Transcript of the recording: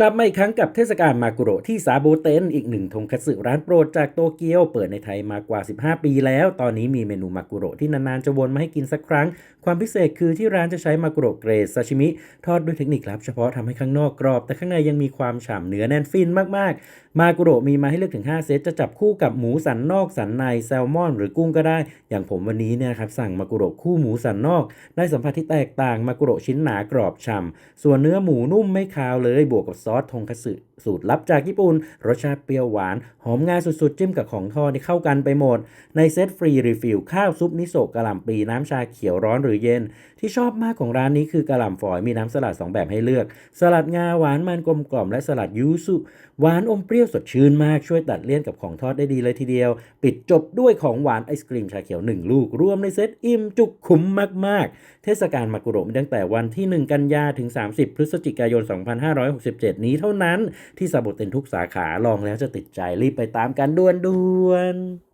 กลับมาอีกครั้งกับเทศกาลมากุโระที่ซาโบเตนอีกหนึ่งทงคัตสึร้านโปรดจากโตเกียว เปิดในไทยมากว่า 15 ปีแล้ว ตอนนี้มีเมนูมากุโระที่นานๆจะวนมาให้กินสักครั้ง ความพิเศษคือที่ร้านจะใช้มากุโระเกรดซาชิมิ ทอดด้วยเทคนิคลับเฉพาะทำให้ข้างนอกกรอบ แต่ข้างในยังมีความฉ่ำเนื้อแน่นฟินมากๆ มากุโระมีมาให้เลือกถึง 5 เซตจะจับคู่กับหมูสันนอกสันในแซลมอน หรือกุ้งก็ได้ อย่างผมวันนี้เนี่ยครับสั่งมากุโระคู่หมูสันนอก ได้สัมผัสที่แตกต่างมากุโระชิ้นหนากรอบฉ่ำส่วนเนื้อหมูนุ่มไม่คาวเลยบวกกับซอสทงคัตสึสูตรลับจากญี่ปุ่น รสชาติเปรี้ยวหวาน หอมงาสุดๆ จิ้มกับของทอดที่เข้ากันไปหมด ในเซตฟรีรีฟิลข้าวซุปมิโซะกะหล่ำปลีน้ำชาเขียวร้อนหรือเย็น ที่ชอบมากของร้านนี้คือกะหล่ำฝอยมีน้ำสลัด 2 แบบให้เลือก สลัดงาหวานมันกลมกล่อมและสลัดยูสุหวานอมเปรี้ยวสดชื่นมากช่วยตัดเลี่ยนกับของทอดได้ดีเลยทีเดียว ปิดจบด้วยของหวานไอศกรีมชาเขียว 1 ลูก รวมในเซตอิ่มจุกคุ้มมากๆ เทศกาลมากุโระมีตั้งแต่วันที่ 1 กันยาถึง 30 พฤศจิกายน 2567นี้เท่านั้นที่ซาโบเต็นทุกสาขาลองแล้วจะติดใจรีบไปตามกันด่วนๆ